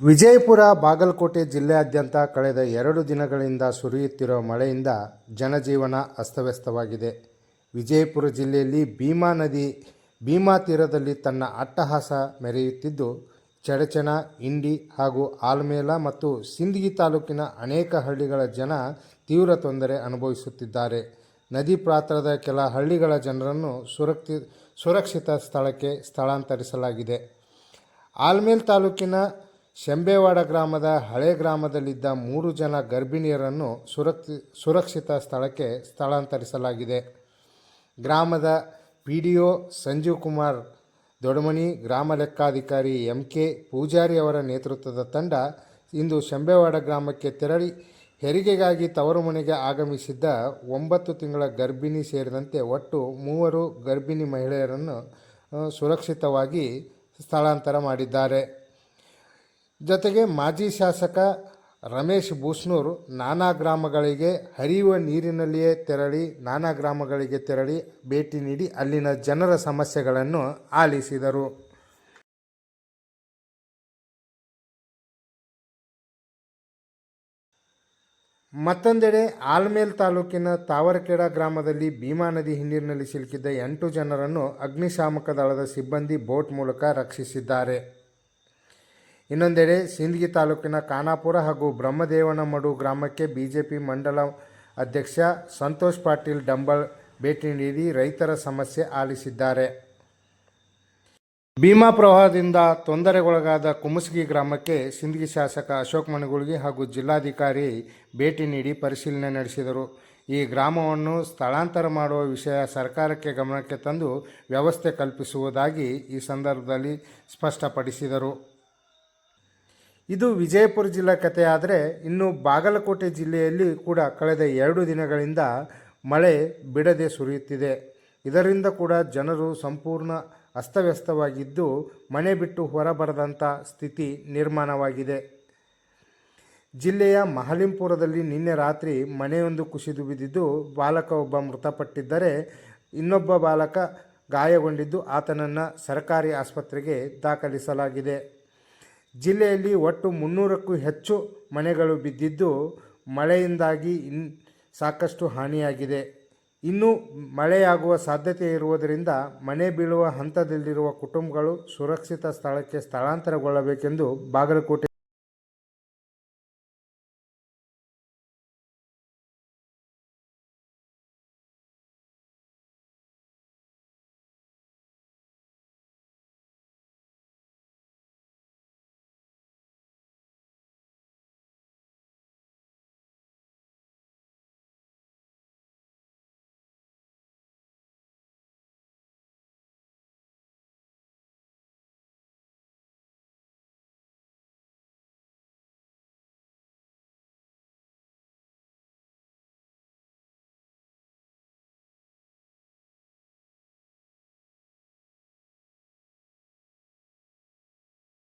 ವಿಜಯಪುರ ಬಾಗಲಕೋಟೆ ಜಿಲ್ಲೆಯಾದ್ಯಂತ ಕಳೆದ ಎರಡು ದಿನಗಳಿಂದ ಸುರಿಯುತ್ತಿರುವ ಮಳೆಯಿಂದ ಜನಜೀವನ ಅಸ್ತವ್ಯಸ್ತವಾಗಿದೆ. ವಿಜಯಪುರ ಜಿಲ್ಲೆಯಲ್ಲಿ ಭೀಮಾ ನದಿ, ಭೀಮಾ ತೀರದಲ್ಲಿ ತನ್ನ ಅಟ್ಟಹಾಸ ಮೆರೆಯುತ್ತಿದ್ದು, ಚಡಚಣ, ಇಂಡಿ ಹಾಗೂ ಆಲ್ಮೇಲ ಮತ್ತು ಸಿಂದಗಿ ತಾಲೂಕಿನ ಅನೇಕ ಹಳ್ಳಿಗಳ ಜನ ತೀವ್ರ ತೊಂದರೆ ಅನುಭವಿಸುತ್ತಿದ್ದಾರೆ. ನದಿ ಪಾತ್ರದ ಕೆಲ ಹಳ್ಳಿಗಳ ಜನರನ್ನು ಸುರಕ್ಷಿ, ಸುರಕ್ಷಿತ ಸ್ಥಳಕ್ಕೆ ಸ್ಥಳಾಂತರಿಸಲಾಗಿದೆ. ಆಲ್ಮೇಲ್ ತಾಲೂಕಿನ ಶೆಂಬೇವಾಡ ಗ್ರಾಮದ ಹಳೆ ಗ್ರಾಮದಲ್ಲಿದ್ದ ಮೂರು ಜನ ಗರ್ಭಿಣಿಯರನ್ನು ಸುರಕ್ಷಿ, ಸುರಕ್ಷಿತ ಸ್ಥಳಕ್ಕೆ ಸ್ಥಳಾಂತರಿಸಲಾಗಿದೆ. ಗ್ರಾಮದ P D O Sanjeev Kumar Dodamani, ಗ್ರಾಮ ಲೆಕ್ಕಾಧಿಕಾರಿ ಎಂ ಕೆ ಪೂಜಾರಿ ಅವರ ನೇತೃತ್ವದ ತಂಡ ಇಂದು ಶೆಂಬೇವಾಡ ಗ್ರಾಮಕ್ಕೆ ತೆರಳಿ ಹೆರಿಗೆಗಾಗಿ ತವರು ಮನೆಗೆ ಆಗಮಿಸಿದ್ದ ಒಂಬತ್ತು ತಿಂಗಳ ಗರ್ಭಿಣಿ ಸೇರಿದಂತೆ ಒಟ್ಟು ಮೂವರು ಗರ್ಭಿಣಿ ಮಹಿಳೆಯರನ್ನು ಸುರಕ್ಷಿತವಾಗಿ ಸ್ಥಳಾಂತರ ಮಾಡಿದ್ದಾರೆ. ಜೊತೆಗೆ ಮಾಜಿ ಶಾಸಕ ರಮೇಶ್ ಬೂಸ್ನೂರ್ ನಾನಾ ಗ್ರಾಮಗಳಿಗೆ ಹರಿಯುವ ನೀರಿನಲ್ಲಿಯೇ ತೆರಳಿ, ನಾನಾ ಗ್ರಾಮಗಳಿಗೆ ತೆರಳಿ ಭೇಟಿ ನೀಡಿ ಅಲ್ಲಿನ ಜನರ ಸಮಸ್ಯೆಗಳನ್ನು ಆಲಿಸಿದರು. ಮತ್ತೊಂದೆಡೆ ಆಲ್ಮೇಲ್ ತಾಲೂಕಿನ ತಾವರಕೇಡ ಗ್ರಾಮದಲ್ಲಿ ಭೀಮಾ ನದಿ ಹಿನ್ನೀರಿನಲ್ಲಿ ಸಿಲುಕಿದ್ದ ಎಂಟು ಜನರನ್ನು ಅಗ್ನಿಶಾಮಕ ದಳದ ಸಿಬ್ಬಂದಿ ಬೋಟ್ ಮೂಲಕ ರಕ್ಷಿಸಿದ್ದಾರೆ. ಇನ್ನೊಂದೆಡೆ ಸಿಂದಗಿ ತಾಲೂಕಿನ ಖಾನಾಪುರ ಹಾಗೂ ಬ್ರಹ್ಮದೇವನಮಡು ಗ್ರಾಮಕ್ಕೆ ಬಿಜೆಪಿ ಮಂಡಲ ಅಧ್ಯಕ್ಷ ಸಂತೋಷ್ ಪಾಟೀಲ್ ಡಂಬಳ್ ಭೇಟಿ ನೀಡಿ ರೈತರ ಸಮಸ್ಯೆ ಆಲಿಸಿದ್ದಾರೆ. ಭೀಮಾ ಪ್ರವಾಹದಿಂದ ತೊಂದರೆಗೊಳಗಾದ ಕುಮಸ್ಗಿ ಗ್ರಾಮಕ್ಕೆ ಸಿಂದಗಿ ಶಾಸಕ ಅಶೋಕ್ ಮನಗುಳ್ಗಿ ಹಾಗೂ ಜಿಲ್ಲಾಧಿಕಾರಿ ಭೇಟಿ ನೀಡಿ ಪರಿಶೀಲನೆ ನಡೆಸಿದರು. ಈ ಗ್ರಾಮವನ್ನು ಸ್ಥಳಾಂತರ ಮಾಡುವ ವಿಷಯ ಸರ್ಕಾರಕ್ಕೆ ಗಮನಕ್ಕೆ ತಂದು ವ್ಯವಸ್ಥೆ ಕಲ್ಪಿಸುವುದಾಗಿ ಈ ಸಂದರ್ಭದಲ್ಲಿ ಸ್ಪಷ್ಟಪಡಿಸಿದರು. ಇದು ವಿಜಯಪುರ ಜಿಲ್ಲಾ ಕಥೆಯಾದರೆ ಇನ್ನು ಬಾಗಲಕೋಟೆ ಜಿಲ್ಲೆಯಲ್ಲಿ ಕೂಡ ಕಳೆದ ಎರಡು ದಿನಗಳಿಂದ ಮಳೆ ಬಿಡದೆ ಸುರಿಯುತ್ತಿದೆ. ಇದರಿಂದ ಕೂಡ ಜನರು ಸಂಪೂರ್ಣ ಅಸ್ತವ್ಯಸ್ತವಾಗಿದ್ದು ಮನೆ ಬಿಟ್ಟು ಹೊರಬರದಂಥ ಸ್ಥಿತಿ ನಿರ್ಮಾಣವಾಗಿದೆ. ಜಿಲ್ಲೆಯ ಮಹಲಿಂಪುರದಲ್ಲಿ ನಿನ್ನೆ ರಾತ್ರಿ ಮನೆಯೊಂದು ಕುಸಿದು ಬಿದ್ದಿದ್ದು ಬಾಲಕ ಒಬ್ಬ ಮೃತಪಟ್ಟಿದ್ದರೆ ಇನ್ನೊಬ್ಬ ಬಾಲಕ ಗಾಯಗೊಂಡಿದ್ದು ಆತನನ್ನು ಸರ್ಕಾರಿ ಆಸ್ಪತ್ರೆಗೆ ದಾಖಲಿಸಲಾಗಿದೆ. ಜಿಲ್ಲೆಯಲ್ಲಿ ಒಟ್ಟು ಮುನ್ನೂರಕ್ಕೂ ಹೆಚ್ಚು ಮನೆಗಳು ಬಿದ್ದಿದ್ದು ಮಳೆಯಿಂದಾಗಿ ಇನ್ ಸಾಕಷ್ಟು ಹಾನಿಯಾಗಿದೆ. ಇನ್ನು ಮಳೆಯಾಗುವ ಸಾಧ್ಯತೆ ಇರುವುದರಿಂದ ಮನೆ ಬೀಳುವ ಹಂತದಲ್ಲಿರುವ ಕುಟುಂಬಗಳು ಸುರಕ್ಷಿತ ಸ್ಥಳಕ್ಕೆ ಸ್ಥಳಾಂತರಗೊಳ್ಳಬೇಕೆಂದು ಬಾಗಲಕೋಟೆ